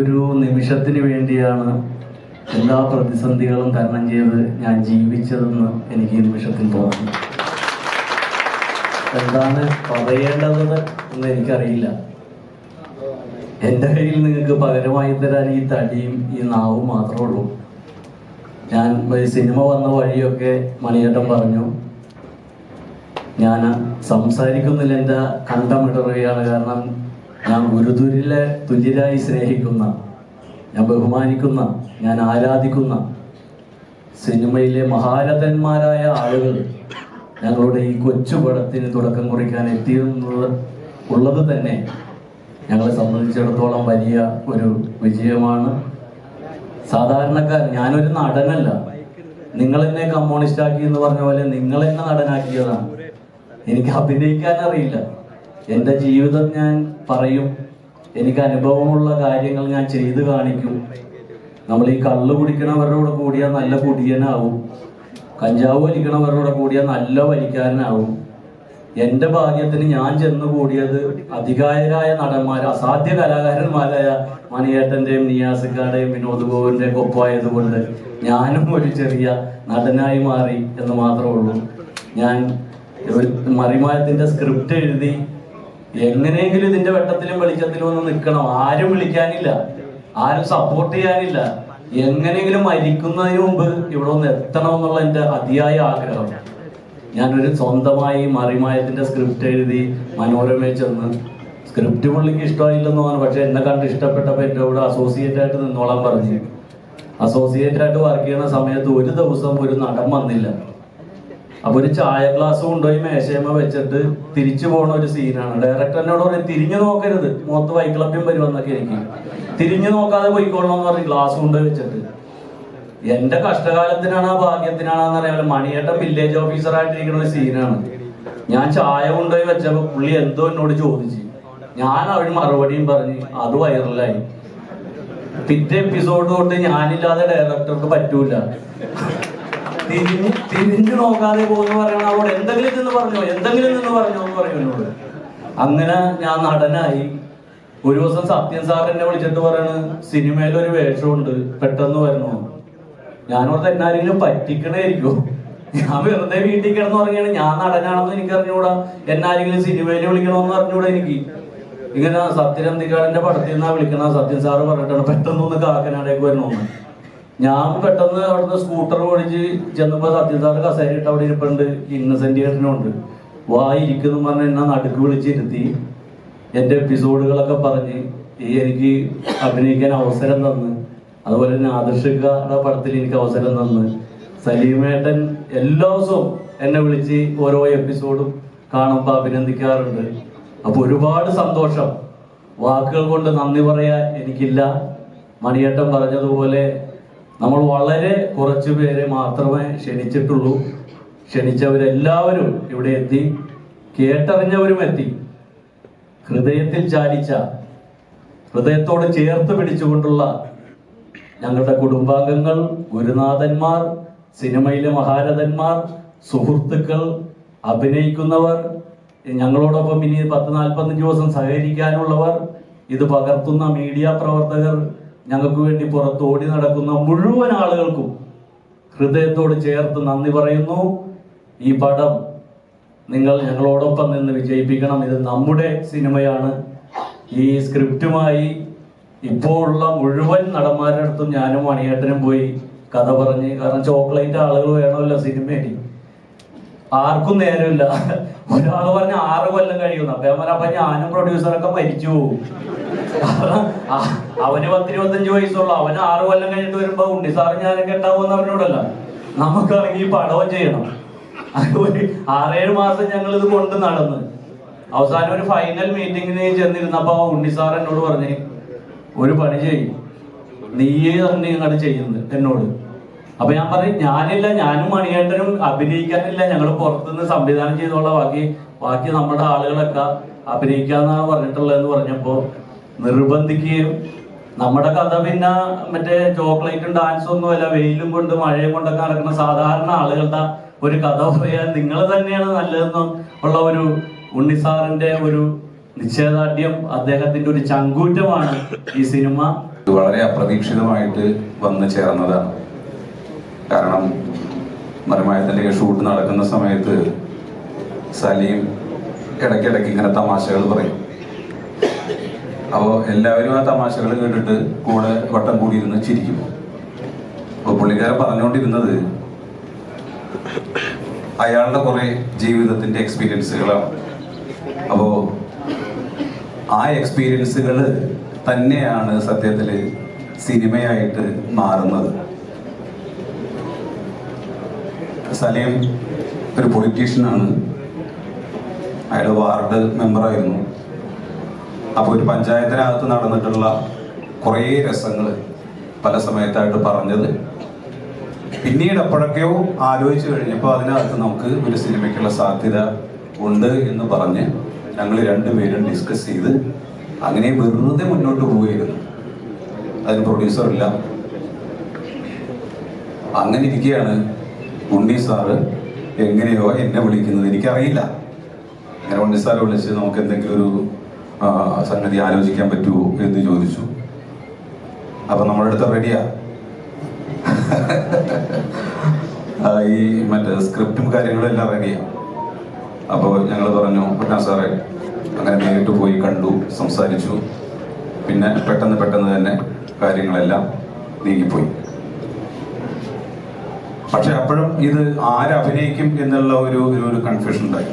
ഒരു നിമിഷത്തിന് വേണ്ടിയാണ് എല്ലാ പ്രതിസന്ധികളും തരണം ചെയ്ത് ഞാൻ ജീവിച്ചതെന്ന് എനിക്ക് ഈ നിമിഷത്തിൽ തോന്നുന്നു. എന്താണ് പറയേണ്ടത് എന്ന് എനിക്കറിയില്ല. എന്റെ കയ്യിൽ നിങ്ങൾക്ക് പകരമായി തരാൻ ഈ തടിയും ഈ നാവും മാത്രമേ ഉള്ളൂ. ഞാൻ സിനിമ വന്ന വഴിയൊക്കെ മണിയേട്ടൻ പറഞ്ഞു ഞാൻ സംസാരിക്കുന്നില്ല എന്റെ കണ്ടമിടറുകയാണ് കാരണം ഞാൻ ഗുരുതുരിലെ തുല്യരായി സ്നേഹിക്കുന്ന ഞാൻ ബഹുമാനിക്കുന്ന ഞാൻ ആരാധിക്കുന്ന സിനിമയിലെ മഹാരഥന്മാരായ ആളുകൾ ഞങ്ങളുടെ ഈ കൊച്ചു പടത്തിന് തുടക്കം കുറിക്കാൻ എത്തിയെന്നുള്ള ഉള്ളത് തന്നെ ഞങ്ങളെ സംബന്ധിച്ചിടത്തോളം വലിയ ഒരു വിജയമാണ്. സാധാരണക്കാരൻ ഞാനൊരു നടനല്ല. നിങ്ങൾ എന്നെ കമ്മ്യൂണിസ്റ്റ് ആക്കി എന്ന് പറഞ്ഞ പോലെ നിങ്ങൾ എന്നെ നടനാക്കിയതാണ്. എനിക്ക് അഭിനയിക്കാൻ അറിയില്ല. എന്റെ ജീവിതം ഞാൻ പറയും എനിക്ക് അനുഭവമുള്ള കാര്യങ്ങൾ ഞാൻ ചെയ്തു കാണിക്കും. നമ്മൾ ഈ കള്ള് കുടിക്കണവരുടെ കൂടെ കൂടിയാൽ നല്ല കുടിയനാവും. കഞ്ചാവ് വലിക്കണവരുടെ കൂടിയാൽ നല്ല വലിക്കാരനാവും. എന്റെ ഭാഗ്യത്തിന് ഞാൻ ചെന്ന് കൂടിയത് അധികായരായ നടന്മാർ അസാധ്യ കലാകാരന്മാരായ മണിയേട്ടന്റെയും നിയാസിക്കാരുടെയും വിനോദ് ഗോവിന്റെയും ഒപ്പമായതുകൊണ്ട് ഞാനും ഒരു ചെറിയ നടനായി മാറി എന്ന് മാത്രമേ ഉള്ളൂ. ഞാൻ ഒരു സ്ക്രിപ്റ്റ് എഴുതി എങ്ങനെയെങ്കിലും ഇതിന്റെ വെട്ടത്തിലും വെളിച്ചത്തിലും ഒന്ന് നിൽക്കണം. ആരും വിളിക്കാനില്ല. ആരും സപ്പോർട്ട് ചെയ്യാനില്ല. എങ്ങനെയെങ്കിലും മരിക്കുന്നതിന് മുമ്പ് ഇവിടെ ഒന്ന് എത്തണം എന്നുള്ള എന്റെ അതിയായ ആഗ്രഹം. ഞാനൊരു സ്വന്തമായി മറിമായത്തിന്റെ സ്ക്രിപ്റ്റ് എഴുതി മനോരമയിൽ ചെന്ന് സ്ക്രിപ്റ്റ് പുള്ളിക്ക് ഇഷ്ടമായില്ലെന്ന് പറഞ്ഞു പക്ഷെ എന്നെ കണ്ട് ഇഷ്ടപ്പെട്ടപ്പോൾ എന്റെ കൂടെ അസോസിയേറ്റ് ആയിട്ട് നിന്നോളാൻ പറഞ്ഞു. അസോസിയേറ്റ് ആയിട്ട് വർക്ക് ചെയ്യുന്ന സമയത്ത് ഒരു ദിവസം ഒരു നടൻ വന്നില്ല. അപ്പൊ ഒരു ചായ ഗ്ലാസ് കൊണ്ടുപോയി മേശയമ്മ വെച്ചിട്ട് തിരിച്ചു പോണ ഒരു സീനാണ് ഡയറക്ടർ എന്നോട് പറയും തിരിഞ്ഞു നോക്കരുത്. മുഖത്ത് വൈക്ലഭ്യം വരുമെന്നൊക്കെ എനിക്ക്. തിരിഞ്ഞു നോക്കാതെ പോയിക്കോളണം എന്ന് പറഞ്ഞ് ഗ്ലാസ് കൊണ്ടുപോയി വെച്ചിട്ട്. എന്റെ കഷ്ടകാലത്തിനാണോ ഭാഗ്യത്തിനാണോന്ന് അറിയാമല്ലോ മണിയേട്ടൻ വില്ലേജ് ഓഫീസർ ആയിട്ടിരിക്കുന്ന ഒരു സീനാണ് ഞാൻ ചായ കൊണ്ടുപോയി വെച്ചപ്പോ പുള്ളി എന്തോ എന്നോട് ചോദിച്ചു. ഞാൻ അവന് മറുപടിയും പറഞ്ഞു അത് വൈറലായി പിറ്റേ എപ്പിസോഡ് തൊട്ട് ഞാനില്ലാതെ ഡയറക്ടർക്ക് പറ്റൂല. തിരിഞ്ഞ് തിരിഞ്ഞു നോക്കാതെ പോകുന്നു പറയണ അവളോട് എന്തെങ്കിലും നിന്ന് പറഞ്ഞോ എന്തെങ്കിലും നിന്ന് പറഞ്ഞോ എന്ന് പറയും എന്നോട്. അങ്ങനെ ഞാൻ നടനായി. ഒരു ദിവസം സത്യൻ സാർ എന്നെ വിളിച്ചിട്ട് പറയണ് സിനിമയിൽ ഒരു വേഷമുണ്ട് പെട്ടെന്ന് വരണോ? ഞാനോട് എന്നാരെങ്കിലും പറ്റിക്കണായിരിക്കും ഞാൻ വെറുതെ വീട്ടിൽ കിടന്ന് പറഞ്ഞാണ് ഞാൻ നടനാണെന്ന് എനിക്ക് അറിഞ്ഞൂടാ എന്നാരെങ്കിലും സിനിമയിൽ വിളിക്കണമെന്ന് അറിഞ്ഞൂടാ എനിക്ക്. ഇങ്ങനെ സത്യൻ അന്തിക്കാടിന്റെ പടത്തിൽ നിന്നാ വിളിക്കണ സത്യൻ സാറ് പറഞ്ഞിട്ടാണ്. പെട്ടെന്ന് ഒന്ന് കാക്കനാടേക്ക് വരണമെന്ന് ഞാൻ പെട്ടെന്ന് അവിടുന്ന് സ്കൂട്ടർ ഓടിച്ച് ചെന്നപ്പോ സത്യസാറ് കസേരയിട്ട് അവിടെ ഇരിപ്പുണ്ട്. ഇന്നസെന്റ് ഏട്ടനുണ്ട് വാ ഇരിക്കുന്നു പറഞ്ഞ് എന്നെ നടുക്ക് വിളിച്ചിരുത്തി. എന്റെ എപ്പിസോഡുകളൊക്കെ പറഞ്ഞ് എനിക്ക് അഭിനയിക്കാൻ അവസരം തന്ന്. അതുപോലെ തന്നെ ആദർശിക്കയുടെ പടത്തിൽ എനിക്ക് അവസരം തന്ന്. സലീമേട്ടൻ എല്ലാ ദിവസവും എന്നെ വിളിച്ച് ഓരോ എപ്പിസോഡും കാണുമ്പോൾ അഭിനന്ദിക്കാറുണ്ട്. അപ്പൊ ഒരുപാട് സന്തോഷം. വാക്കുകൾ കൊണ്ട് നന്ദി പറയാൻ എനിക്കില്ല. മണിയേട്ടൻ പറഞ്ഞതുപോലെ നമ്മൾ വളരെ കുറച്ചു പേരെ മാത്രമേ ക്ഷണിച്ചിട്ടുള്ളൂ. ക്ഷണിച്ചവരെല്ലാവരും ഇവിടെ എത്തി. കേട്ടറിഞ്ഞവരും എത്തി. ഹൃദയത്തിൽ ചാലിച്ച ഹൃദയത്തോട് ചേർത്ത് പിടിച്ചുകൊണ്ടുള്ള ഞങ്ങളുടെ കുടുംബാംഗങ്ങൾ ഗുരുനാഥന്മാർ സിനിമയിലെ മഹാരഥന്മാർ സുഹൃത്തുക്കൾ അഭിനയിക്കുന്നവർ ഞങ്ങളോടൊപ്പം ഇനി പത്ത് നാൽപ്പത്തഞ്ച് ദിവസം സഹകരിക്കാനുള്ളവർ ഇത് പകർത്തുന്ന മീഡിയ പ്രവർത്തകർ ഞങ്ങൾക്ക് വേണ്ടി പുറത്തോടി നടക്കുന്ന മുഴുവൻ ആളുകൾക്കും ഹൃദയത്തോട് ചേർത്ത് നന്ദി പറയുന്നു. ഈ പടം നിങ്ങൾ ഞങ്ങളോടൊപ്പം നിന്ന് വിജയിപ്പിക്കണം. ഇത് നമ്മുടെ സിനിമയാണ്. ഈ സ്ക്രിപ്റ്റുമായി ഇപ്പോൾ ഉള്ള മുഴുവൻ നടന്മാരുടെ അടുത്തും ഞാനും മണിയേട്ടനും പോയി കഥ പറഞ്ഞ്. കാരണം ചോക്ലേറ്റ് ആളുകൾ വേണമല്ലോ സിനിമയിൽ. ആർക്കും നേരമില്ല. ഒരാൾ പറഞ്ഞ ആറ് കൊല്ലം കഴിയുന്നു ഞാൻ പറഞ്ഞ അപ്പൊ ഞാനും പ്രൊഡ്യൂസറൊക്കെ മരിച്ചു. അവന് പത്തിരുപത്തഞ്ച് വയസ്സുള്ളു. അവന് ആറ് കൊല്ലം കഴിഞ്ഞിട്ട് വരുമ്പോ ഉണ്ണി സാറ് ഞാനൊക്കെ ഉണ്ടാവുമെന്ന് പറഞ്ഞോടല്ല നമുക്കാണെങ്കിൽ പടവും ചെയ്യണം. ഒരു ആറേഴ് മാസം ഞങ്ങൾ ഇത് കൊണ്ട് നടന്ന്. അവസാനം ഒരു ഫൈനൽ മീറ്റിംഗിന് ചെന്നിരുന്നപ്പോ ഉണ്ണി സാർ എന്നോട് പറഞ്ഞേ ഒരു പണി ചെയ്യും. നീയേ തന്നെ ഇങ്ങോട്ട് ചെയ്യുന്നത് എന്നോട്. അപ്പൊ ഞാൻ പറയും ഞാനില്ല ഞാനും മണിയേട്ടനും അഭിനയിക്കാനില്ല. ഞങ്ങൾ പുറത്തുനിന്ന് സംവിധാനം ചെയ്തോളാം ബാക്കി ബാക്കി നമ്മുടെ ആളുകളൊക്കെ അഭിനയിക്കാന്നാണ് പറഞ്ഞിട്ടുള്ളതെന്ന് പറഞ്ഞപ്പോ നിർബന്ധിക്കുകയും നമ്മുടെ കഥ പിന്നെ മറ്റേ ചോക്ലേറ്റും ഡാൻസും ഒന്നുമല്ല വെയിലും കൊണ്ട് മഴയും കൊണ്ടൊക്കെ നടക്കുന്ന സാധാരണ ആളുകളുടെ ഒരു കഥ പറയാൻ നിങ്ങൾ തന്നെയാണ് നല്ലതെന്നും ഉള്ള ഒരു ഉണ്ണിസാറിന്റെ ഒരു നിശ്ചയദാർഢ്യം അദ്ദേഹത്തിന്റെ ഒരു ചങ്കൂറ്റമാണ് ഈ സിനിമ. വളരെ അപ്രതീക്ഷിതമായിട്ട് വന്നു ചേർന്നതാണ്. കാരണം മരമായത്തിന്റെ ഷൂട്ട് നടക്കുന്ന സമയത്ത് സലീം ഇടയ്ക്കിടയ്ക്ക് ഇങ്ങനെ തമാശകൾ പറയും. അപ്പോൾ എല്ലാവരും ആ തമാശകൾ കേട്ടിട്ട് കൂടെ വട്ടം കൂടിയിരുന്ന് ചിരിക്കും. അപ്പോൾ പുള്ളിക്കാരൻ പറഞ്ഞുകൊണ്ടിരുന്നത് അയാളുടെ കുറെ ജീവിതത്തിന്റെ എക്സ്പീരിയൻസുകളാണ് അപ്പോൾ ആ എക്സ്പീരിയൻസുകൾ തന്നെയാണ് സത്യത്തിൽ സിനിമയായിട്ട് മാറുന്നത്. സലീം ഒരു പൊളിറ്റീഷ്യനാണ് അയാൾ വാർഡ് മെമ്പറായിരുന്നു അപ്പോൾ ഒരു പഞ്ചായത്തിനകത്ത് നടന്നിട്ടുള്ള കുറേ രസങ്ങൾ പല സമയത്തായിട്ട് പറഞ്ഞത്. പിന്നീട് എപ്പോഴൊക്കെയോ ആലോചിച്ച് കഴിഞ്ഞപ്പോൾ അതിനകത്ത് നമുക്ക് ഒരു സിനിമയ്ക്കുള്ള സാധ്യത ഉണ്ട് എന്ന് പറഞ്ഞ് ഞങ്ങൾ രണ്ടുപേരും ഡിസ്കസ് ചെയ്ത് അങ്ങനെ വെറുതെ മുന്നോട്ട് പോവുകയായിരുന്നു. അതിന് പ്രൊഡ്യൂസർ ഇല്ല. അങ്ങനെ ഇരിക്കുകയാണ് ഉണ്ണി സാറ് എങ്ങനെയോ എന്നെ വിളിക്കുന്നത്. എനിക്കറിയില്ല. അങ്ങനെ ഉണ്ണി സാറ് വിളിച്ച് നമുക്ക് എന്തെങ്കിലും ഒരു സംഗതി ആലോചിക്കാൻ പറ്റുമോ എന്ന് ചോദിച്ചു. അപ്പൊ നമ്മുടെ അടുത്ത് റെഡിയാ ഈ മറ്റേ സ്ക്രിപ്റ്റും കാര്യങ്ങളും എല്ലാം റെഡിയാ അപ്പോൾ ഞങ്ങൾ പറഞ്ഞു പറ്റാ സാറേ. അങ്ങനെ നേരിട്ട് പോയി കണ്ടു സംസാരിച്ചു. പിന്നെ പെട്ടെന്ന് പെട്ടെന്ന് തന്നെ കാര്യങ്ങളെല്ലാം നീങ്ങിപ്പോയി. പക്ഷെ അപ്പോഴും ഇത് ആരഭിനയിക്കും എന്നുള്ള ഒരു ഒരു- കൺഫ്യൂഷൻ ഉണ്ടായി.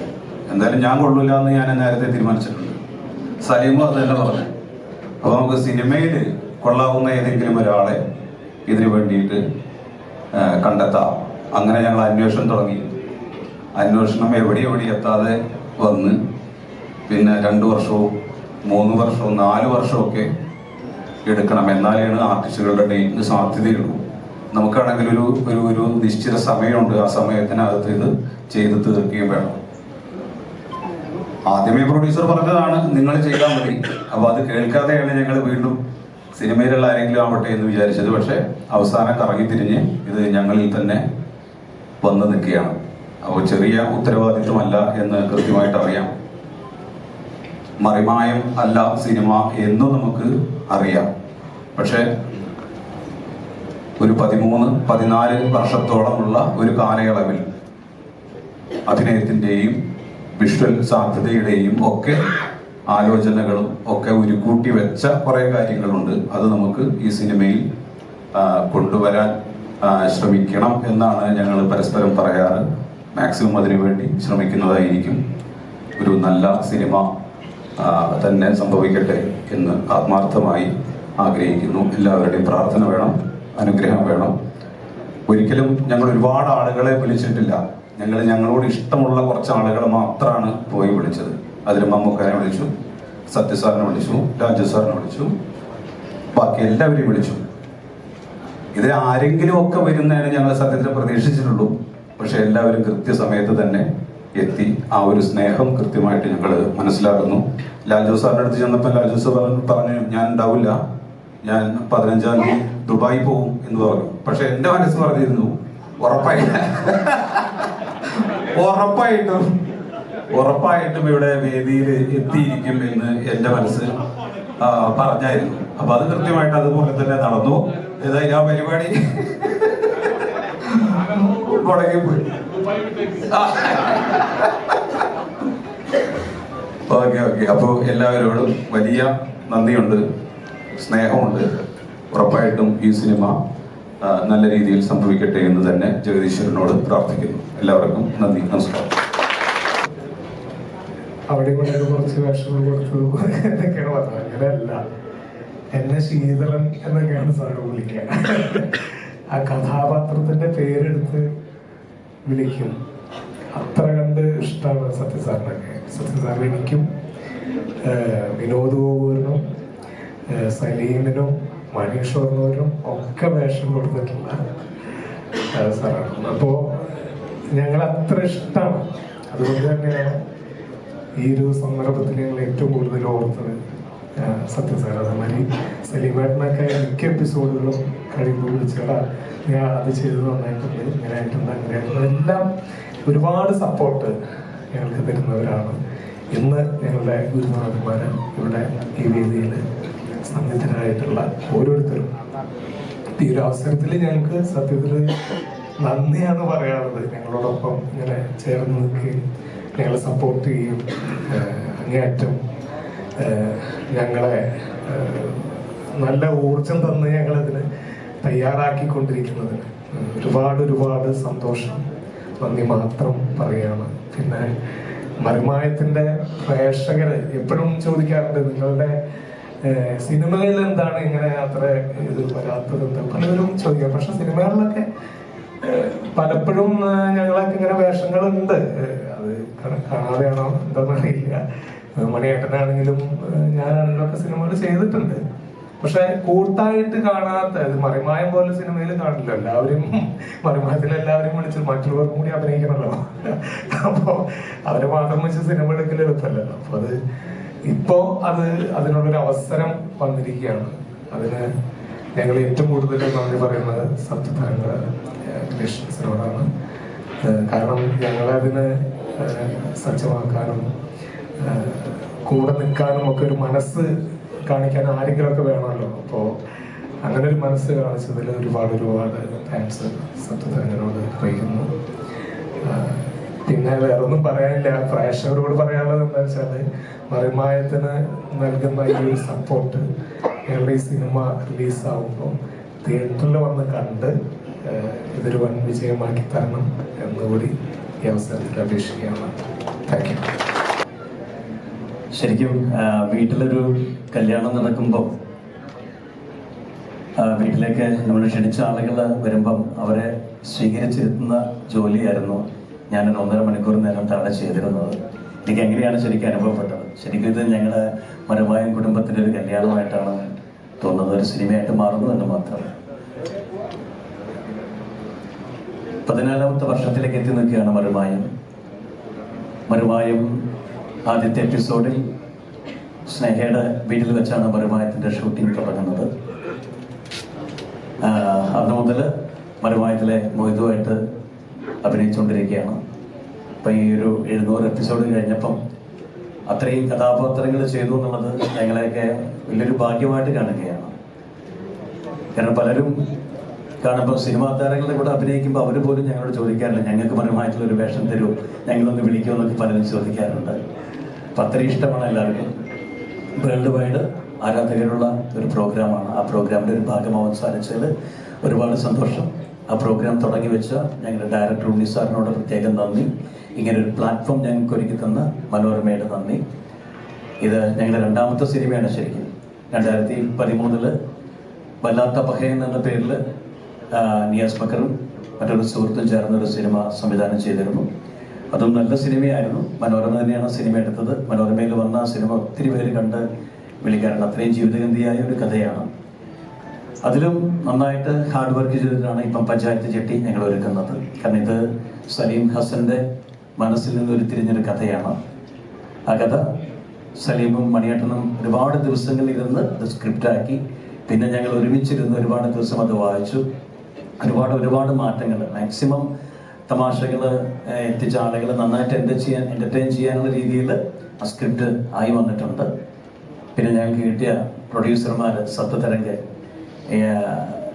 എന്തായാലും ഞാൻ കൊള്ളില്ല എന്ന് ഞാൻ നേരത്തെ തീരുമാനിച്ചിട്ടുണ്ട്. സലീമും അത് തന്നെ പറഞ്ഞു. അപ്പൊ നമുക്ക് സിനിമയിൽ കൊള്ളാവുന്ന ഏതെങ്കിലും ഒരാളെ ഇതിനു വേണ്ടിയിട്ട് കണ്ടെത്താം. അങ്ങനെ ഞങ്ങൾ അന്വേഷണം തുടങ്ങി. അന്വേഷണം എവിടെ എവിടെ എത്താതെ വന്ന് പിന്നെ രണ്ടു വർഷവും മൂന്ന് വർഷവും നാല് വർഷവും ഒക്കെ എടുക്കണം. എന്നാലാണ് ആർട്ടിസ്റ്റുകളുടെ ഡേറ്റിന് സാധ്യതയുള്ളൂ. നമുക്കാണെങ്കിൽ ഒരു ഒരു ഒരു നിശ്ചിത സമയമുണ്ട് ആ സമയത്തിനകത്ത് ഇത് ചെയ്ത് തീർക്കുകയും വേണം. ആദ്യമേ പ്രൊഡ്യൂസർ പറഞ്ഞതാണ് നിങ്ങൾ ചെയ്താൽ മതി. അപ്പൊ അത് കേൾക്കാതെയാണ് ഞങ്ങൾ വീണ്ടും സിനിമയിലുള്ള ആരെങ്കിലും ആവട്ടെ എന്ന് വിചാരിച്ചത്. പക്ഷെ അവസാനം കറങ്ങി തിരിഞ്ഞ് ഇത് ഞങ്ങളിൽ തന്നെ വന്നു നിൽക്കുകയാണ്. അപ്പോൾ ചെറിയ ഉത്തരവാദിത്വമല്ല എന്ന് കൃത്യമായിട്ട് അറിയാം. മറിമായം അല്ല സിനിമ എന്നും നമുക്ക് അറിയാം. പക്ഷെ ഒരു പതിമൂന്ന് പതിനാല് വർഷത്തോളമുള്ള ഒരു കാലയളവിൽ അഭിനയത്തിന്റെയും വിഷ്വൽ സാധ്യതയുടെയും ഒക്കെ ആലോചനകളും ഒക്കെ ഉരുക്കൂട്ടി വെച്ച കുറേ കാര്യങ്ങളുണ്ട്. അത് നമുക്ക് ഈ സിനിമയിൽ കൊണ്ടുവരാൻ ശ്രമിക്കണം എന്നാണ് ഞങ്ങൾ പരസ്പരം പറയാറ്. മാക്സിമം അതിനു വേണ്ടി ശ്രമിക്കുന്നതായിരിക്കും. ഒരു നല്ല സിനിമ തന്നെ സംഭവിക്കട്ടെ എന്ന് ആത്മാർത്ഥമായി ആഗ്രഹിക്കുന്നു. എല്ലാവരുടെയും പ്രാർത്ഥന വേണം. അനുഗ്രഹം വേണം. ഒരിക്കലും ഞങ്ങൾ ഒരുപാട് ആളുകളെ വിളിച്ചിട്ടില്ല. ഞങ്ങൾ ഞങ്ങളോട് ഇഷ്ടമുള്ള കുറച്ച് ആളുകൾ മാത്രമാണ് പോയി വിളിച്ചത്. അതിൽ മമ്മൂക്കാനെ വിളിച്ചു സത്യസാറിനെ വിളിച്ചു രാജു സാറിനെ വിളിച്ചു ബാക്കി എല്ലാവരെയും വിളിച്ചു. ഇതിൽ ആരെങ്കിലും ഒക്കെ വരുന്നതിന് ഞങ്ങൾ സത്യത്തിൽ പ്രതീക്ഷിച്ചിട്ടുള്ളൂ. പക്ഷെ എല്ലാവരും കൃത്യസമയത്ത് തന്നെ എത്തി ആ ഒരു സ്നേഹം കൃത്യമായിട്ട് ഞങ്ങൾ മനസ്സിലാക്കുന്നു. ലാൽജോസ് സാറിന്റെ അടുത്ത് ചെന്നപ്പോൾ ലാൽജോസ് പറഞ്ഞു ഞാൻ ഉണ്ടാവില്ല. ഞാൻ പതിനഞ്ചാം തീയതി ദുബായി പോവും എന്ന് പറഞ്ഞു. പക്ഷെ എന്റെ മനസ്സ് പറഞ്ഞിരുന്നു ഉറപ്പായി. ഉറപ്പായിട്ടും ഉറപ്പായിട്ടും ഇവിടെ വേദിയിൽ എത്തിയിരിക്കും എന്ന് എന്റെ മനസ്സ് പറഞ്ഞായിരുന്നു. അപ്പൊ അത് കൃത്യമായിട്ട് അതുപോലെ തന്നെ നടന്നു. ഏതായാലും ആ പരിപാടി ഓക്കെ ഓക്കെ. അപ്പോൾ എല്ലാവരോടും വലിയ നന്ദിയുണ്ട് സ്നേഹമുണ്ട്. ഉറപ്പായിട്ടും ഈ സിനിമ നല്ല രീതിയിൽ സംഭവിക്കട്ടെ എന്ന് തന്നെ ജഗദീശ്വരനോട് പ്രാർത്ഥിക്കുന്നു. എല്ലാവർക്കും നന്ദി നമസ്കാരം. അവിടെ കൂടെ കുറച്ച് വിഷമം കൊടുത്തു. എന്നൊക്കെയാണ് പറഞ്ഞത്. അങ്ങനെയല്ല. എന്നെ ശീതളൻ എന്നൊക്കെയാണ് സാറ് വിളിക്കുക. ആ കഥാപാത്രത്തിന്റെ പേരെടുത്ത് വിളിക്കും. അത്ര കണ്ട് ഇഷ്ടമാണ് സത്യസാറിനൊക്കെ സത്യസാറിന് എനിക്കും വിനോദ് ഗോപൂരിനും സലീമിനും മനീഷ് വന്നവരും ഒക്കെ വേഷം കൊടുത്തിട്ടുള്ള സാറാണ്. അപ്പോൾ ഞങ്ങൾ അത്ര ഇഷ്ടമാണ് അതുകൊണ്ട് തന്നെയാണ് ഈ ഒരു സന്ദർഭത്തിൽ ഞങ്ങൾ ഏറ്റവും കൂടുതൽ ഓർത്തത് സത്യ സത്യം സാർ അതേമാതിരി സലീമേട്ടനൊക്കെ മിക്ക എപ്പിസോഡുകളും കഴിയുമ്പോൾ വിളിച്ചാൽ ഞാൻ അത് ചെയ്ത് നന്നായിട്ടുണ്ട് ഇങ്ങനെ ആയിട്ടുണ്ട് അങ്ങനെ എല്ലാം ഒരുപാട് സപ്പോർട്ട് ഞങ്ങൾക്ക് തരുന്നവരാണ്. ഇന്ന് ഞങ്ങളുടെ ഗുരുനാഥന്മാർ ഇവിടെ ഈ വേദിയിൽ സംവിധാനായിട്ടുള്ള ഓരോരുത്തരും. ഈ ഒരു അവസരത്തിൽ ഞങ്ങൾക്ക് സത്യത്തിൽ നന്ദിയാണ് പറയാനുള്ളത്. ഞങ്ങളോടൊപ്പം ഇങ്ങനെ ചേർന്ന് നിൽക്കുകയും ഞങ്ങളെ സപ്പോർട്ട് ചെയ്യുകയും അങ്ങേയറ്റം ഞങ്ങളെ നല്ല ഊർജം തന്ന് ഞങ്ങളതിന് തയ്യാറാക്കിക്കൊണ്ടിരിക്കുന്നതിന് ഒരുപാട് ഒരുപാട് സന്തോഷം. നന്ദി മാത്രം പറയാണ് പിന്നെ മറിമായത്തിന്റെ പ്രേക്ഷകര് എപ്പോഴും ചോദിക്കാറുണ്ട് നിങ്ങളുടെ സിനിമകളിൽ എന്താണ് ഇങ്ങനെ അത്ര ഇത് വരാത്തത് പലരും ചോദിക്കാം. പക്ഷെ സിനിമകളിലൊക്കെ പലപ്പോഴും ഞങ്ങളൊക്കെ ഇങ്ങനെ വേഷങ്ങളുണ്ട്. അത് കാണ- കാണാതെയാണോ എന്താണെന്ന് അറിയില്ല. മണിയേട്ടനാണെങ്കിലും ഞാനാണെങ്കിലും ഒക്കെ സിനിമകൾ ചെയ്തിട്ടുണ്ട്. പക്ഷെ കൂട്ടായിട്ട് കാണാത്ത ഇത് മറിമായം പോലെ സിനിമയിൽ കാണില്ല. എല്ലാവരും മറിമായത്തിൽ എല്ലാവരും വിളിച്ച് മറ്റുള്ളവർക്കും കൂടി അഭിനയിക്കണമല്ലോ അപ്പോ അവരെ മാത്രം വെച്ച് സിനിമ എടുക്കൽ എളുപ്പമല്ലല്ലോ. അപ്പൊ അത് ഇപ്പോ അത് അതിനുള്ളൊരു അവസരം വന്നിരിക്കുകയാണ്. അതിന് ഞങ്ങൾ ഏറ്റവും കൂടുതൽ നന്ദി പറയുന്നത് സത്യതാരങ്ങൾ ക്രിയേഷൻസിനോടാണ് ഏഹ് കാരണം ഞങ്ങളതിന് സജ്ജമാക്കാനും കൂടെ നിൽക്കാനും ഒക്കെ ഒരു മനസ്സ് കാണിക്കാൻ ആരെങ്കിലും ഒക്കെ വേണമല്ലോ. അപ്പോൾ അങ്ങനെ ഒരു മനസ്സ് കാണിച്ചതിൽ ഒരുപാട് ഒരുപാട് താങ്ക്സ് സത്യതാരങ്ങളോട് അറിയിക്കുന്നു. പിന്നെ വേറെ ഒന്നും പറയാനില്ല. പ്രേക്ഷകരോട് പറയാനുള്ളത് എന്താ വെച്ചാൽ മറിമായത്തിന് നൽകുന്ന ഈ ഒരു സപ്പോർട്ട് ഞങ്ങളുടെ ഈ സിനിമ റിലീസാവുമ്പോൾ തിയേറ്ററിൽ വന്ന് കണ്ട് ഇതൊരു വൻ വിജയമാക്കി തരണം എന്നുകൂടി ഈ അവസരത്തിൽ അപേക്ഷിക്കുകയാണ്. താങ്ക് യു ശരിക്കും വീട്ടിലൊരു കല്യാണം നടക്കുമ്പോൾ വീട്ടിലേക്ക് നമ്മൾ ക്ഷണിച്ച ആളുകൾ വരുമ്പം അവരെ സ്വീകരിച്ചിരുത്തുന്ന ജോലിയായിരുന്നു ഞാനൊരു ഒന്നര മണിക്കൂർ നേരം തവണ ചെയ്തിരുന്നത്. എനിക്ക് എങ്ങനെയാണ് ശരിക്കും അനുഭവപ്പെട്ടത്? ശരിക്കും ഇത് ഞങ്ങളെ മരമായും കുടുംബത്തിന്റെ ഒരു കല്യാണമായിട്ടാണ് തോന്നുന്നത്. ഒരു സിനിമയായിട്ട് മാറുന്നു എന്ന് മാത്രം. പതിനാലാമത്തെ വർഷത്തിലേക്ക് എത്തി നിൽക്കുകയാണ് മരുമായം മരുമായം ആദ്യത്തെ എപ്പിസോഡിൽ സ്നേഹയുടെ വീട്ടിൽ വെച്ചാണ് മരുമായത്തിന്റെ ഷൂട്ടിംഗ് തുടങ്ങുന്നത്. അന്ന് മുതൽ മരുമായത്തിലെ മൊയ്തുമായിട്ട് അഭിനയിച്ചുകൊണ്ടിരിക്കുകയാണ്. അപ്പം ഈ ഒരു എഴുന്നൂറ് എപ്പിസോഡ് കഴിഞ്ഞപ്പം അത്രയും കഥാപാത്രങ്ങൾ ചെയ്തു എന്നുള്ളത് ഞങ്ങളെയൊക്കെ വലിയൊരു ഭാഗ്യമായിട്ട് കാണുകയാണ്. കാരണം പലരും കാണുമ്പോൾ സിനിമാ താരങ്ങളുടെ കൂടെ അഭിനയിക്കുമ്പോൾ അവർ പോലും ഞങ്ങളോട് ചോദിക്കാറില്ല ഞങ്ങൾക്ക് മനോഹരമായിട്ടുള്ള ഒരു വേഷം തരുമോ ഞങ്ങളൊന്ന് വിളിക്കുമോ എന്നൊക്കെ പലരും ചോദിക്കാറുണ്ട്. അപ്പം അത്രയും ഇഷ്ടമാണ് എല്ലാവർക്കും. വേൾഡ് വൈഡ് ആരാധകരുള്ള ഒരു പ്രോഗ്രാമാണ്. ആ പ്രോഗ്രാമിന്റെ ഒരു ഭാഗമാവാൻ സാധിച്ചതിൽ ഒരുപാട് സന്തോഷം. ആ പ്രോഗ്രാം തുടങ്ങി വെച്ച ഞങ്ങളുടെ ഡയറക്ടർ ഉണ്ണി സാറിനോട് പ്രത്യേകം നന്ദി. ഇങ്ങനെ ഒരു പ്ലാറ്റ്ഫോം ഞങ്ങൾക്ക് ഒരുക്കി തന്ന മനോരമയുടെ നന്ദി. ഇത് ഞങ്ങളുടെ രണ്ടാമത്തെ സിനിമയാണ് ശരിക്കും. രണ്ടായിരത്തി പതിമൂന്നിൽ വല്ലാത്ത പഹയൻ എന്ന പേരിൽ നിയാസ് ബക്കറും മറ്റൊരു സുഹൃത്തും ചേർന്ന ഒരു സിനിമ സംവിധാനം ചെയ്തിരുന്നു. അതും നല്ല സിനിമയായിരുന്നു. മനോരമ തന്നെയാണ് സിനിമ എടുത്തത്. മനോരമയിൽ വന്ന സിനിമ ഒത്തിരി പേര് കണ്ട് വിളിക്കാറുണ്ട്. അത്രയും ജീവിതഗന്ധിയായ ഒരു കഥയാണ്. അതിലും നന്നായിട്ട് ഹാർഡ് വർക്ക് ചെയ്തിട്ടാണ് ഇപ്പം പഞ്ചായത്ത് ചെട്ടി ഞങ്ങൾ ഒരുക്കുന്നത്. കാരണം ഇത് സലീം ഹസന്റെ മനസ്സിൽ നിന്ന് ഉരുത്തിരിഞ്ഞൊരു കഥയാണ്. ആ കഥ സലീമും മണിയേട്ടനും ഒരുപാട് ദിവസങ്ങളിൽ ഇരുന്ന് അത് സ്ക്രിപ്റ്റാക്കി പിന്നെ ഞങ്ങൾ ഒരുമിച്ചിരുന്ന് ഒരുപാട് ദിവസം അത് വായിച്ചു. ഒരുപാട് ഒരുപാട് മാറ്റങ്ങൾ. മാക്സിമം തമാശകൾ എത്തിച്ച ആളുകൾ നന്നായിട്ട് എന്റെ ചെയ്യാൻ എന്റർടൈൻ ചെയ്യാനുള്ള രീതിയിൽ ആ സ്ക്രിപ്റ്റ് ആയി വന്നിട്ടുണ്ട്. പിന്നെ ഞങ്ങൾക്ക് കിട്ടിയ പ്രൊഡ്യൂസർമാർ സത്യതരംഗ്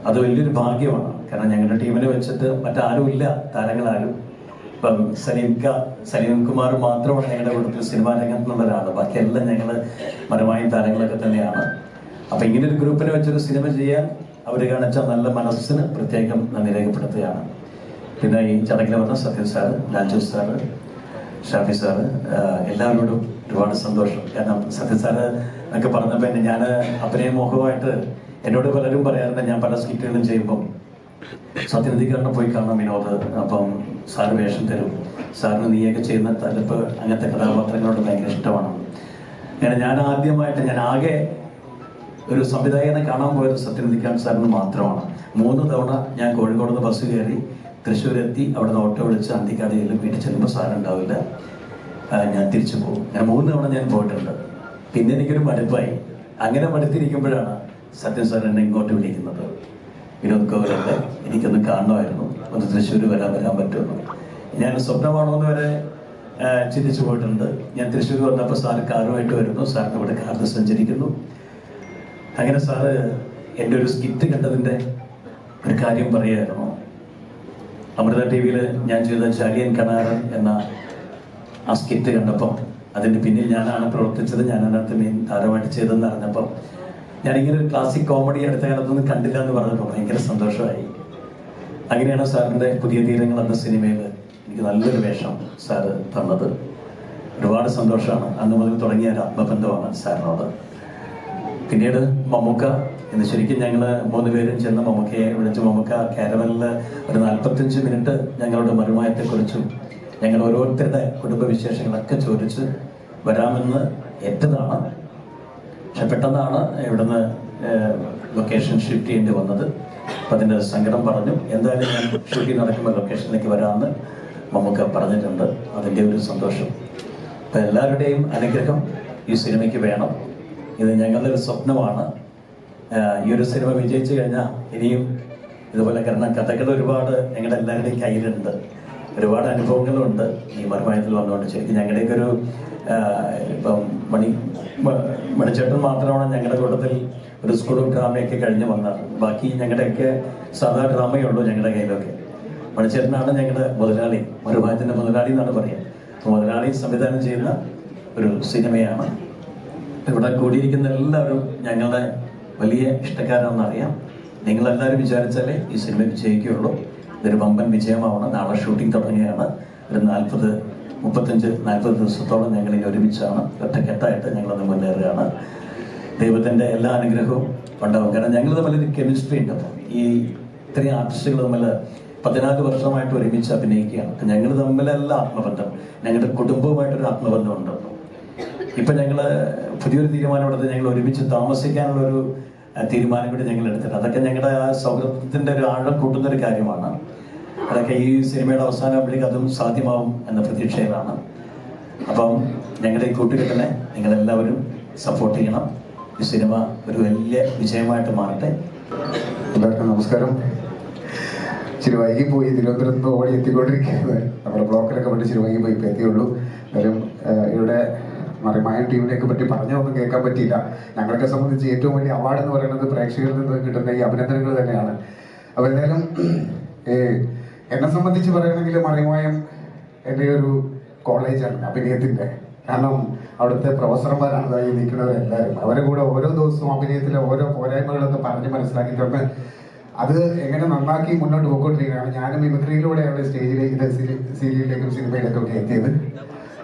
അത് വലിയൊരു ഭാഗ്യമാണ്. കാരണം ഞങ്ങളുടെ ടീമിനെ വെച്ചിട്ട് മറ്റാരും ഇല്ല താരങ്ങളാരും. ഇപ്പം സലീം സലീംക സലീം കുമാർ മാത്രമാണ് ഞങ്ങളുടെ കൂട്ടത്തിൽ സിനിമാ രംഗത്തുള്ള ഒരാൾ ബാക്കിയെല്ലാം ഞങ്ങൾ മരമായി താരങ്ങളൊക്കെ തന്നെയാണ്. അപ്പം ഇങ്ങനെ ഒരു ഗ്രൂപ്പിനെ വെച്ചൊരു സിനിമ ചെയ്യാൻ അവർ കാണിച്ച നല്ല മനസ്സിന് പ്രത്യേകം നന്ദി രേഖപ്പെടുത്തുകയാണ്. പിന്നെ ഈ ചടങ്ങിൽ വന്ന Sathyan sir Lalju sir Shafi sir എല്ലാവരോടും ഒരുപാട് സന്തോഷം. കാരണം സത്യൻ സാറ് ഒക്കെ പറഞ്ഞപ്പോൾ ഞാൻ അഭിനയമോഹമായിട്ട് എന്നോട് പലരും പറയാറുണ്ട് ഞാൻ പല സ്കിറ്റുകളും ചെയ്യുമ്പോൾ സത്യനധികരണം പോയി കാണാം വിനോദ്. അപ്പം സാറ് വേഷം തരും. സാറിന് നീയൊക്കെ ചെയ്യുന്ന തലപ്പ് അങ്ങനത്തെ കഥാപാത്രങ്ങളോട് ഭയങ്കര ഇഷ്ടമാണ്. അങ്ങനെ ഞാൻ ആദ്യമായിട്ട് ഞാൻ ആകെ ഒരു സംവിധായകനെ കാണാൻ പോയത് സത്യനദിക്കാൻ സാറിന് മാത്രമാണ്. മൂന്ന് തവണ ഞാൻ കോഴിക്കോട് നിന്ന് ബസ് കയറി തൃശ്ശൂരെത്തി അവിടെ നിന്ന് ഓട്ടോ വിളിച്ച് അന്തിക്കാട് ചെല്ലും വീട്ടിൽ ചെല്ലുമ്പോൾ സാറുണ്ടാവില്ല. ഞാൻ തിരിച്ചു പോകും. ഞാൻ മൂന്ന് തവണ ഞാൻ പോയിട്ടുണ്ട്. പിന്നെ എനിക്കൊരു മടുപ്പായി. അങ്ങനെ മടുത്തിരിക്കുമ്പോഴാണ് സത്യം സാർ എന്നെ ഇങ്ങോട്ട് വിളിക്കുന്നത്. വിനോദ് കോവിലല്ലേ എനിക്കൊന്ന് കാണണമായിരുന്നു. ഒന്ന് തൃശ്ശൂർ വരാൻ വരാൻ പറ്റുമെന്ന് ഞാൻ സ്വപ്നമാണോ എന്ന് വരെ ചിന്തിച്ചു പോയിട്ടുണ്ട്. ഞാൻ തൃശ്ശൂർ വന്നപ്പോൾ സാർ കാറുമായിട്ട് വരുന്നു. സാറിന് ഇവിടെ കാറിൽ സഞ്ചരിക്കുന്നു. അങ്ങനെ സാറ് എന്റെ ഒരു സ്കിറ്റ് കണ്ടതിന്റെ ഒരു കാര്യം പറയുമായിരുന്നു അമൃത ടി വിയിൽ ഞാൻ ചെയ്ത ചാലിയൻ കനാരൻ എന്ന ആ സ്കിറ്റ് കണ്ടപ്പോൾ അതിന്റെ പിന്നിൽ ഞാനാണ് പ്രവർത്തിച്ചത്. ഞാനതിനകത്ത് മെയിൻ താരമായിട്ട് ചെയ്തതെന്ന് അറിഞ്ഞപ്പോൾ ഞാനിങ്ങനെ ഒരു ക്ലാസിക് കോമഡി അടുത്ത കാലത്തൊന്നും കണ്ടില്ല എന്ന് പറഞ്ഞപ്പോൾ ഭയങ്കര സന്തോഷമായി. അങ്ങനെയാണ് സാറിന്റെ പുതിയ തീരങ്ങൾ എന്ന സിനിമയിൽ എനിക്ക് നല്ലൊരു വേഷം സാറ് തന്നത്. ഒരുപാട് സന്തോഷമാണ്. അന്ന് മുതൽ തുടങ്ങിയ ഒരു ആത്മബന്ധമാണ് സാറിനോട്. പിന്നീട് മമ്മൂക്ക എന്ന് ശരിക്കും ഞങ്ങൾ മൂന്ന് പേരും ചെന്ന് മമ്മൂക്കയെ വിളിച്ച് മമ്മൂക്ക കാരവലിൽ ഒരു നാൽപ്പത്തഞ്ച് മിനിറ്റ് ഞങ്ങളുടെ മരുമായത്തെക്കുറിച്ചും ഞങ്ങൾ ഓരോരുത്തരുടെ കുടുംബവിശേഷങ്ങളൊക്കെ ചോദിച്ച് വരാമെന്ന് ഏറ്റതാണ്. പെട്ടെന്നാണ് ഇവിടുന്ന് ലൊക്കേഷൻ ഷിഫ്റ്റ് ചെയ്യേണ്ടി വന്നത്. അപ്പം അതിന്റെ സങ്കടം പറഞ്ഞു. എന്തായാലും ഞാൻ ഷൂട്ടിംഗ് നടക്കുമ്പോൾ ലൊക്കേഷനിലേക്ക് വരാമെന്ന് നമുക്ക് പറഞ്ഞിട്ടുണ്ട്. അതിന്റെ ഒരു സന്തോഷം. അപ്പം എല്ലാവരുടെയും അനുഗ്രഹം ഈ സിനിമയ്ക്ക് വേണം. ഇത് ഞങ്ങളുടെ ഒരു സ്വപ്നമാണ് ഈ ഒരു സിനിമ വിജയിച്ചു കഴിഞ്ഞാൽ ഇനിയും ഇതുപോലെ കാരണം കഥകൾ ഒരുപാട് ഞങ്ങളുടെ എല്ലാവരുടെയും കയ്യിലുണ്ട്. ഒരുപാട് അനുഭവങ്ങളുണ്ട്. ഈ മറുമായത്തിൽ വന്നുകൊണ്ട് ശരിക്കും ഞങ്ങളുടെയൊക്കെ ഒരു ഇപ്പം മണി മണിച്ചേട്ടൻ മാത്രമാണ് ഞങ്ങളുടെ കൂട്ടത്തിൽ ഒരു സ്കൂൾ ഡ്രാമയൊക്കെ കഴിഞ്ഞ് വന്നത്. ബാക്കി ഞങ്ങളുടെയൊക്കെ സാധാ ഡ്രാമയേ ഉള്ളൂ ഞങ്ങളുടെ കയ്യിലൊക്കെ. മണിച്ചേട്ടനാണ് ഞങ്ങളുടെ മുതലാളി മറുഭാഗത്തിന്റെ മുതലാളി എന്നാണ് പറയുക മുതലാളി സംവിധാനം ചെയ്യുന്ന ഒരു സിനിമയാണ്. ഇവിടെ കൂടിയിരിക്കുന്ന എല്ലാവരും ഞങ്ങളുടെ വലിയ ഇഷ്ടക്കാരാണെന്നറിയാം നിങ്ങളെല്ലാവരും വിചാരിച്ചാലേ ഈ സിനിമ വിജയിക്കുകയുള്ളൂ ഇതൊരു വമ്പൻ വിജയമാവണം നാളെ ഷൂട്ടിംഗ് തുടങ്ങുകയാണ്. ഒരു നാൽപ്പത് മുപ്പത്തഞ്ച് നാൽപ്പത് ദിവസത്തോളം ഞങ്ങൾ ഇനി ഒരുമിച്ചാണ്. ഒറ്റക്കെട്ടായിട്ട് ഞങ്ങളത് മുന്നേറുകയാണ്. ദൈവത്തിന്റെ എല്ലാ അനുഗ്രഹവും ഉണ്ടാവും. കാരണം ഞങ്ങൾ തമ്മിലൊരു കെമിസ്ട്രി ഉണ്ട്. ഈ ഇത്രയും ആർട്ടിസ്റ്റുകൾ തമ്മിൽ പതിനാല് വർഷമായിട്ട് ഒരുമിച്ച് അഭിനയിക്കുകയാണ്. ഞങ്ങൾ തമ്മിലല്ല ആത്മബന്ധം. ഞങ്ങളുടെ കുടുംബവുമായിട്ടൊരു ആത്മബന്ധമുണ്ട്. ഇപ്പൊ ഞങ്ങൾ പുതിയൊരു തീരുമാനം എടുത്ത് ഞങ്ങൾ ഒരുമിച്ച് താമസിക്കാനുള്ള ഒരു അഹ്, തീരുമാനം കൂടി ഞങ്ങൾ എടുത്തിട്ട് അതൊക്കെ ഞങ്ങളുടെ ആ സൗഹൃദത്തിന്റെ ഒരു ആഴം കൂട്ടുന്ന ഒരു കാര്യമാണ്. അതൊക്കെ ഈ സിനിമയുടെ അവസാനമാകുമ്പോഴേക്കും അതും സാധ്യമാവും എന്ന പ്രതീക്ഷയിലാണ്. അപ്പം ഞങ്ങളുടെ ഈ കൂട്ടുകെട്ടിനെ നിങ്ങളെല്ലാവരും സപ്പോർട്ട് ചെയ്യണം. ഈ സിനിമ ഒരു വലിയ വിജയമായിട്ട് മാറട്ടെ. എല്ലാവർക്കും നമസ്കാരം. ഇച്ചിരി പോയി തിരുവനന്തപുരത്ത് ഓടി എത്തിക്കൊണ്ടിരിക്കുന്നത് നമ്മുടെ ബ്ലോക്കിലൊക്കെ പറ്റി ഇച്ചിരി പോയി ഇപ്പം എത്തിയുള്ളൂ. എന്നാലും ഇവിടെ മറിമായ ടീമിനെയൊക്കെ പറ്റി പറഞ്ഞൊന്നും കേൾക്കാൻ പറ്റിയില്ല. ഞങ്ങളൊക്കെ സംബന്ധിച്ച് ഏറ്റവും വലിയ അവാർഡ് എന്ന് പറയുന്നത് പ്രേക്ഷകരിൽ നിന്ന് കിട്ടുന്ന ഈ അഭിനന്ദനങ്ങൾ തന്നെയാണ്. അപ്പോൾ എന്തായാലും എന്നെ സംബന്ധിച്ച് പറയുകയാണെങ്കിൽ മറിമായം എന്റെ ഒരു കോളേജാണ് അഭിനയത്തിന്റെ. കാരണം അവിടുത്തെ പ്രൊഫസർമാരാണ് ഇതായി നിൽക്കുന്നവരെല്ലാവരും. അവരെ കൂടെ ഓരോ ദിവസവും അഭിനയത്തിലെ ഓരോ പോരായ്മകളൊക്കെ പറഞ്ഞ് മനസ്സിലാക്കി തന്ന് അത് എങ്ങനെ നന്നാക്കി മുന്നോട്ട് പോയിക്കൊണ്ടിരിക്കുകയാണ്. ഞാനും മിമിക്രിയിലൂടെയാണ് സ്റ്റേജിലേക്ക് സീരിയലിലേക്കും സിനിമയിലേക്കും ഒക്കെ എത്തിയത്.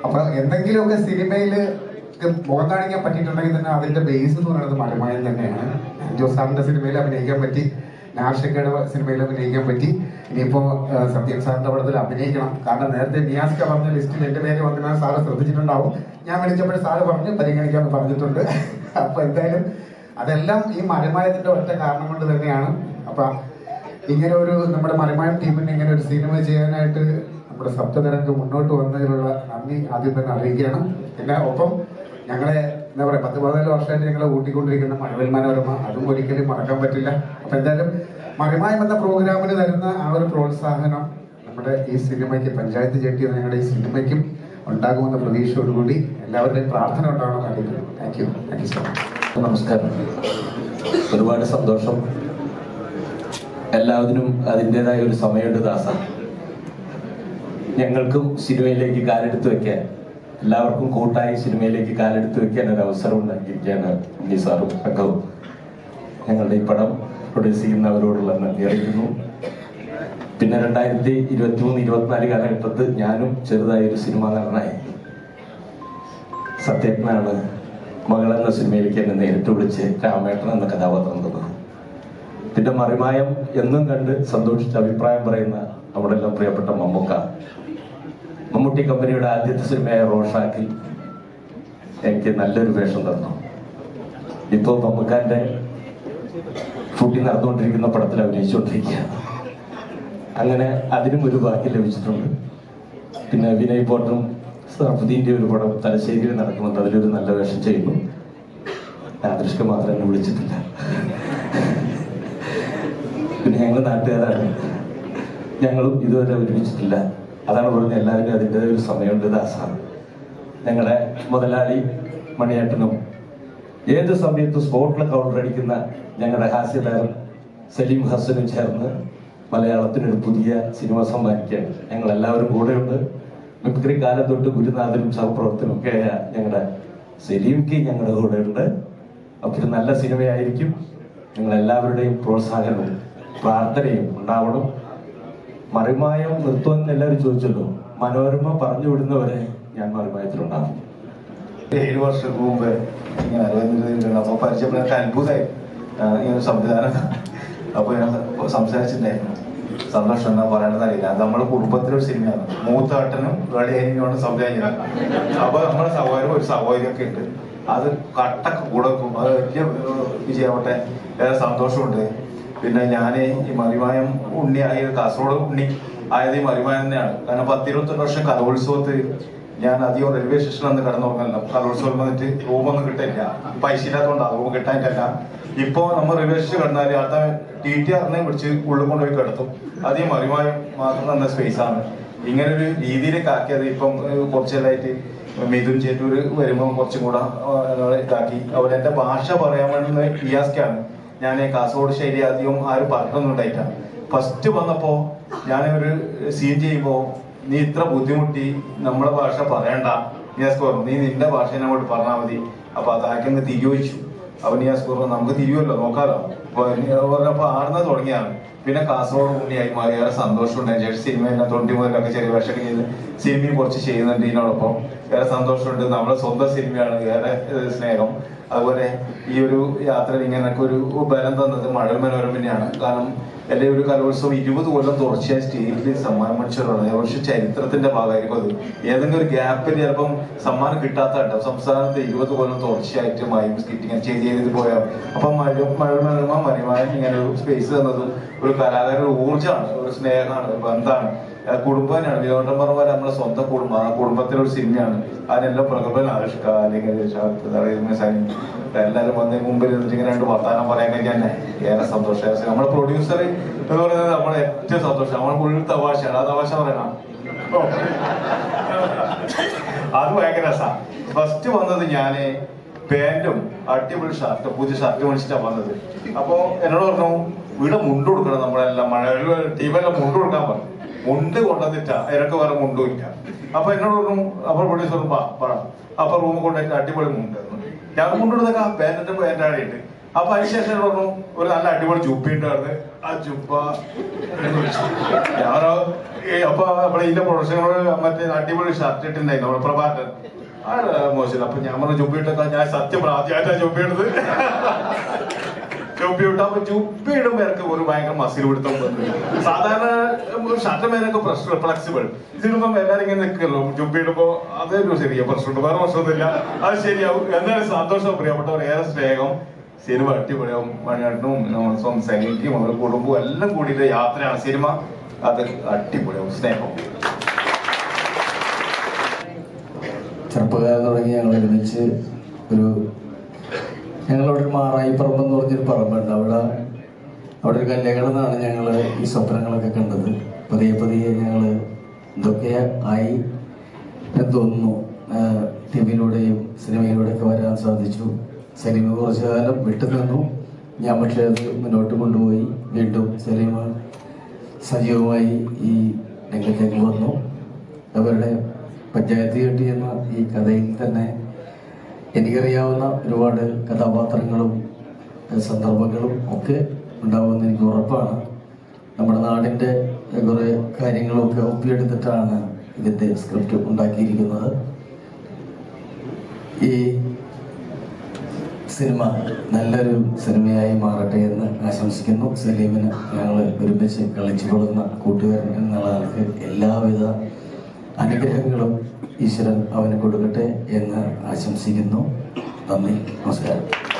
അപ്പൊ എന്തെങ്കിലുമൊക്കെ സിനിമയിൽ മുഖം കാണിക്കാൻ പറ്റിയിട്ടുണ്ടെങ്കിൽ തന്നെ അതിന്റെ ബേസ് എന്ന് പറയുന്നത് മരമായം തന്നെയാണ്. ജോസാറിന്റെ സാറിന്റെ സിനിമയിൽ അഭിനയിക്കാൻ പറ്റി. നാഷിക്കയുടെ സിനിമയിൽ അഭിനയിക്കാൻ പറ്റി. ഇനിയിപ്പോ സത്യൻ സാറിന്റെ പടത്തിൽ അഭിനയിക്കണം. കാരണം നേരത്തെ നിയാസ്ക പറഞ്ഞ ലിസ്റ്റിൽ എന്റെ പേര് വന്നാൽ സാറ് ശ്രദ്ധിച്ചിട്ടുണ്ടാവും. ഞാൻ വിളിച്ചപ്പോൾ സാറ് പറഞ്ഞു പരിഗണിക്കാമെന്ന് പറഞ്ഞിട്ടുണ്ട്. അപ്പൊ എന്തായാലും അതെല്ലാം ഈ മരമായത്തിന്റെ ഒറ്റ കാരണം കൊണ്ട് തന്നെയാണ്. അപ്പൊ ഇങ്ങനെ ഒരു നമ്മുടെ മരമായം ടീമിന് ഇങ്ങനെ ഒരു സിനിമ ചെയ്യാനായിട്ട് നമ്മുടെ സപ്തതരംഗം മുന്നോട്ട് വന്നതിലുള്ള നന്ദി ആദ്യം തന്നെ അറിയിക്കുകയാണ്. പിന്നെ ഒപ്പം ഞങ്ങളെ എന്താ പറയാ പത്ത് പതിനാല് വർഷമായിട്ട് ഞങ്ങളെ കൂട്ടിക്കൊണ്ടിരിക്കുന്ന മഴവിൽ മനോരമ അതും ഒരിക്കലും മറക്കാൻ പറ്റില്ല. അപ്പൊ എന്തായാലും മറിമായം എന്ന പ്രോഗ്രാമിന് തരുന്ന ആ ഒരു പ്രോത്സാഹനം നമ്മുടെ ഈ സിനിമയ്ക്ക് പഞ്ചായത്ത് ചെട്ടി ഞങ്ങളുടെ ഈ സിനിമയ്ക്കും ഉണ്ടാകുമെന്ന പ്രതീക്ഷയോടുകൂടി എല്ലാവരുടെയും പ്രാർത്ഥന ഉണ്ടാവണം അറിയിക്കുന്നു thank you thank you so much നമസ്കാരം. ഒരുപാട് സന്തോഷം. എല്ലാത്തിനും അതിന്റെതായ ഒരു സമയമുണ്ട് ദാസ. ഞങ്ങൾക്കും സിനിമയിലേക്ക് കാലെടുത്ത് വെക്കാൻ. എല്ലാവർക്കും കൂട്ടായി സിനിമയിലേക്ക് കാലെടുത്ത് വെക്കാൻ ഒരു അവസരം ഉണ്ടാക്കിയിരിക്കുകയാണ് ഉണ്ണി സാറും ഞങ്ങളുടെ ഈ പടം പ്രൊഡ്യൂസ് ചെയ്യുന്നവരോടുള്ള നന്ദി അറിയിക്കുന്നു. പിന്നെ രണ്ടായിരത്തി ഇരുപത്തി മൂന്ന് ഇരുപത്തിനാല് കാലഘട്ടത്ത് ഞാനും ചെറുതായി ഒരു സിനിമ നടനായി. സത്യജ്ഞനാണ് മകൾ എന്ന സിനിമയിലേക്ക് എന്നെ നേരിട്ട് വിളിച്ച് രാമേട്ടൻ എന്ന കഥാപാത്രം തന്നത്. പിന്നെ മറിമായം എന്നും കണ്ട് സന്തോഷിച്ച് അഭിപ്രായം പറയുന്ന നമ്മുടെ എല്ലാം പ്രിയപ്പെട്ട മമ്മൂക്ക. മമ്മൂട്ടി കമ്പനിയുടെ ആദ്യത്തെ സിനിമയായ റോഷാക്കിൽ എനിക്ക് നല്ലൊരു വേഷം തന്നു. ഇപ്പോ മമ്മൂക്കാന്റെ ഷൂട്ടിംഗ് നടന്നുകൊണ്ടിരിക്കുന്ന പടത്തിൽ അഭിനയിച്ചുകൊണ്ടിരിക്കുക അങ്ങനെ അതിനും ഒരു ബാക്കി ലഭിച്ചിട്ടുണ്ട്. പിന്നെ വിനയ് പോട്ടും സർഫുദ്ദീന്റെ ഒരു പടം തലശ്ശേരിയിൽ നടക്കുന്നുണ്ട്. അതിലൊരു നല്ല വേഷം ചെയ്യുന്നു. ആദർശ് മാത്രം എന്നെ വിളിച്ചിട്ടില്ല. പിന്നെ ഞങ്ങൾ നാട്ടുകാരാണ്. ഞങ്ങളും ഇതുവരെ ഒരുമിച്ചിട്ടില്ല. അതാണ് പറഞ്ഞത് എല്ലാവരും അതിന്റെതായ ഒരു സമയമുണ്ട് ദാസാണ് ഞങ്ങളുടെ മുതലാളി മണിയേട്ടനും ഏത് സമയത്തും സ്പോട്ടിൽ കൗണ്ടർ അടിക്കുന്ന ഞങ്ങളുടെ ഹാസ്യതാരം സലീം ഹസനും ചേർന്ന് മലയാളത്തിനൊരു പുതിയ സിനിമ സമ്മാനിക്കുകയാണ്. ഞങ്ങൾ എല്ലാവരും കൂടെയുണ്ട്. മിമിക്രി കാലം തൊട്ട് ഗുരുനാഥനും സഹപ്രവർത്തനും ഒക്കെ ഞങ്ങളുടെ സലീംക്ക് ഞങ്ങളുടെ കൂടെയുണ്ട്. അപ്പോൾ ഒരു നല്ല സിനിമയായിരിക്കും. നിങ്ങളെല്ലാവരുടെയും പ്രോത്സാഹനവും പ്രാർത്ഥനയും ഉണ്ടാവണം. മറിമായം എന്ന് എല്ലാവരും ചോദിച്ചല്ലോ. മനോരമ പറഞ്ഞു വിടുന്നവരെ ഞാൻ മറിമായത്തിലുണ്ടാകും. ഏഴ് വർഷം മുമ്പ് ഇങ്ങനെ അരവിന്ദ് അപ്പൊ പരിചയപ്പെടാൻ അത്ഭുതമായി. ഇങ്ങനെ സംവിധാനം. അപ്പൊ ഞാൻ സംസാരിച്ചിട്ടുണ്ടായിരുന്നു സന്തോഷം എന്നാ പറയണത് അറിയില്ല. നമ്മുടെ കുടുംബത്തിലൊരു സിനിമയാണ്. മൂത്താട്ടനും വെളിയേനും സംവിധാനം അപ്പൊ നമ്മുടെ സഹോദരം ഒരു സഹോദരിയൊക്കെ ഉണ്ട്. അത് കട്ടൊക്കെ കൂടെ വെക്കും. അത് വലിയ വിജയമാവട്ടെ. ഏറെ സന്തോഷമുണ്ട്. പിന്നെ ഞാൻ ഈ മറിമായം ഉണ്ണി ആയ കാസർഗോഡ് ഉണ്ണി ആയത് ഈ മറിമായം തന്നെയാണ്. കാരണം പത്തിരുപത്തൊന്ന് വർഷം കലോത്സവത്തിൽ ഞാൻ അധികം റെയിൽവേ സ്റ്റേഷനിൽ അന്ന് കിടന്നുറങ്ങല്ല കലോത്സവം വന്നിട്ട് റൂമൊന്നും കിട്ടില്ല പൈസ ഇല്ലാത്തതുകൊണ്ട് റൂം കിട്ടാനിട്ടല്ല. ഇപ്പോ നമ്മൾ റെയിൽവേ സ്റ്റേഷൻ കിടന്നാൽ അടുത്ത ടി ടി ആറിനെ പിടിച്ച് ഉള്ളിൽ കൊണ്ടുപോയി കിടത്തും. അത് ഈ മറിമായം മാത്രം തന്ന സ്പേസ് ആണ്. ഇങ്ങനെ ഒരു രീതിയിലേക്ക് ആക്കിയത് ഇപ്പം കുറച്ചെല്ലായിട്ട് മിഥുൻ ചേറ്റൂര് വരുമ്പോൾ കുറച്ചും കൂടെ ഇതാക്കി. അവിടെ എന്റെ ഭാഷ പറയാൻ വേണ്ടുന്ന ഇയാസ്ക്കാണ്. ഞാൻ കാസർഗോഡ് ശൈലി അധികം ആരും പറഞ്ഞൊന്നും ഫസ്റ്റ് വന്നപ്പോ ഞാൻ ഒരു സീൻ ചെയ്യുമ്പോ നീ ഇത്ര ബുദ്ധിമുട്ടി നമ്മളെ ഭാഷ പറയണ്ട. പറഞ്ഞു നീ നിന്റെ ഭാഷ അങ്ങോട്ട് പറഞ്ഞാൽ മതി. അപ്പൊ അതാക്കങ്ങ് തിരിയോയിച്ചു അപ്പൊ നിയാസ് പറഞ്ഞു നമുക്ക് തിരിയുമല്ലോ നോക്കാലോ. പറഞ്ഞപ്പോ ആടുന്ന തുടങ്ങിയാണ് പിന്നെ കാസർഗോഡ് ഉണ്ണിയായി മാറി ഏറെ സന്തോഷമുണ്ട്. സിനിമ എല്ലാം തൊണ്ടി മുതലൊക്കെ ചെറിയ വേഷമൊക്കെ ചെയ്ത് സിനിമയും കുറച്ച് ചെയ്യുന്നുണ്ട് ഇതിനോടൊപ്പം. ഏറെ സന്തോഷമുണ്ട്. നമ്മളെ സ്വന്തം സിനിമയാണ് ഏറെ സ്നേഹം. അതുപോലെ ഈ ഒരു യാത്രയിൽ ഇങ്ങനൊക്കെ ഒരു ബലം തന്നത് മഴ മനോരമനെയാണ് കാരണം എന്റെ ഒരു കലോത്സവം ഇരുപത് കൊല്ലം തുടർച്ചയായി സ്റ്റേജിൽ സമ്മാനം മേടിച്ചിട്ടുള്ളത് പക്ഷെ ചരിത്രത്തിന്റെ ഭാഗമായിരിക്കും അത്. ഏതെങ്കിലും ഒരു ഗ്യാപ്പിൽ ചിലപ്പം സമ്മാനം കിട്ടാത്തതുണ്ടാവും സംസ്ഥാനത്ത് ഇരുപത് കൊല്ലം തുടർച്ചയായിട്ട് മൈം സ്കിറ്റിങ് ചെയ്ത് ചെയ്ത് പോയാൽ അപ്പം മഴ മഴ മനോരമ മരിമായം ഇങ്ങനെ ഒരു സ്പേസ് തന്നത് ഒരു കലാകാരൻ ഊർജമാണ് ഒരു സ്നേഹമാണ് ബന്ധമാണ്. ആ കുടുംബം തന്നെയാണ് വിനോദം പറഞ്ഞ നമ്മുടെ സ്വന്തം കുടുംബം. ആ കുടുംബത്തിലെ ഒരു സിനിമയാണ്. അതിനെല്ലാം പ്രഗത്ഭൻ ആവിഷ്ക അല്ലെങ്കിൽ വന്നതിന് എല്ലാവരും വന്ന് മുമ്പിൽ ഇങ്ങനെ രണ്ട് വർത്താനം പറയാൻ കഴിഞ്ഞാൽ ഏറെ സന്തോഷം നമ്മുടെ പ്രൊഡ്യൂസർ എന്ന് പറയുന്നത് നമ്മളെ ഏറ്റവും സന്തോഷം. നമ്മൾ മുഴുവൻ തമാശയാണ്. ആ തമാശ പറയണം. അത് ഭയങ്കര രസാ. ഫസ്റ്റ് വന്നത് ഞാൻ പാന്റും അടിപൊളി ഷർട്ട് പുതിയ ഷർട്ട് മേടിച്ചിട്ടാ വന്നത്. അപ്പൊ എന്നോട് പറഞ്ഞു ഇവിടെ മുണ്ട് കൊടുക്കണം നമ്മളെല്ലാം. മഴ ടീമെല്ലാം മുണ്ട് കൊടുക്കാൻ പറഞ്ഞു. മുണ്ട് കൊണ്ടുവന്നിട്ട. ഇരക്ക് വേറെ മുണ്ടും ഇല്ല അപ്പൊ എന്നോട് പറഞ്ഞു അപ്പൊ പ്രൊഡ്യൂസർ പറ അപ്പൊ റൂം കൊണ്ടുപോയിട്ട് അടിപൊളി മുണ്ട്. ഞാൻ മുണ്ടെടുത്ത പേരന്റ് പാന്റ് ഉണ്ട് അപ്പൊ അതിനുശേഷം പറഞ്ഞു ഒരു നല്ല അടിപൊളി ചുപ്പി ഉണ്ടായിരുന്നു. ആ ജുബ്ബ ഞാനോ അപ്പൊ അവിടെ ഇതിന്റെ പ്രൊഡക്ഷനോട് മറ്റേ അടിപൊളി ഷർട്ട് ഇട്ടുണ്ടായിരുന്നു പ്രഭാകരൻ. ആ മോശം? അപ്പൊ ഞാൻ പറഞ്ഞു ചുപ്പി ഇട്ടൊക്കെ. ഞാൻ സത്യം ആദ്യമായിട്ടാ ചുപ്പി ഇടുന്നത്. അപ്പൊ ജുബ്ബ ഇടുമ്പോ എനിക്ക് ഒരു ഭയങ്കര മസിൽ പിടുത്തം സാധാരണ ഷർട്ട് മേലൊക്കെ പ്രശ്നം ഫ്ലെക്സിബിൾ. ഇതിടുമ്പോ എല്ലാരും ഇങ്ങനെ നിൽക്കല്ലോ. ജുബ്ബ ഇടുമ്പോ അതൊരു ചെറിയ പ്രശ്നമുണ്ട് വേറെ പ്രശ്നമൊന്നുമില്ല. അത് ശരിയാവും. എന്തായാലും സന്തോഷം പ്രിയപ്പെട്ടവർ ഏറെ സ്നേഹം. സിനിമ അടിപൊളിയാവും. മണിയാട്ടും നമ്മൾ സ്വന്തം സംഗീതവും അവരുടെ കുടുംബവും എല്ലാം കൂടിയിട്ട് യാത്രയാണ് സിനിമ. അത് അടിപൊളിയാവും. സ്നേഹം. ചെറുപ്പകാലം തുടങ്ങി ഞങ്ങൾ ഒരുമിച്ച് ഒരു ഞങ്ങളവിടെ ഒരു മാറായി പറമ്പ് എന്ന് പറഞ്ഞൊരു പറമ്പുണ്ട്. അവിടെ അവിടെ ഒരു കല്യാണമാണ് ഞങ്ങൾ ഈ സ്വപ്നങ്ങളൊക്കെ കണ്ടത്. പതിയെ പതിയെ ഞങ്ങൾ ഇതൊക്കെ ആയി തോന്നുന്നു. ടി വിയിലൂടെയും സിനിമയിലൂടെയൊക്കെ വരാൻ സാധിച്ചു. സിനിമ കുറച്ചു കാലം വിട്ടു നിന്നു. ഞാൻ പക്ഷേ അത് മുന്നോട്ട് കൊണ്ടുപോയി. വീണ്ടും സിനിമ സജീവമായി ഈ രംഗത്തേക്ക് വന്നു. അവരുടെ പഞ്ചായത്ത് കെട്ടി എന്ന ഈ കഥയിൽ തന്നെ എനിക്കറിയാവുന്ന ഒരുപാട് കഥാപാത്രങ്ങളും സന്ദർഭങ്ങളും ഒക്കെ ഉണ്ടാവുമെന്ന് എനിക്ക് ഉറപ്പാണ്. നമ്മുടെ നാടിന്റെ കുറേ കാര്യങ്ങളൊക്കെ ഒപ്പിയെടുത്തിട്ടാണ് ഇതിന്റെ സ്ക്രിപ്റ്റ് ഉണ്ടാക്കിയിരിക്കുന്നത്. ഈ സിനിമ നല്ലൊരു സിനിമയായി മാറട്ടെ എന്ന് ആശംസിക്കുന്നു. സലീമിന് ഞങ്ങൾ ഒരുമിച്ച് കളിച്ചു കൊടുക്കുന്ന കൂട്ടുകാരൻ എന്നുള്ള എല്ലാവിധ അനുഗ്രഹങ്ങളും ഈശ്വരൻ അവന് കൊടുക്കട്ടെ എന്ന് ആശംസിക്കുന്നു. നന്ദി. നമസ്കാരം.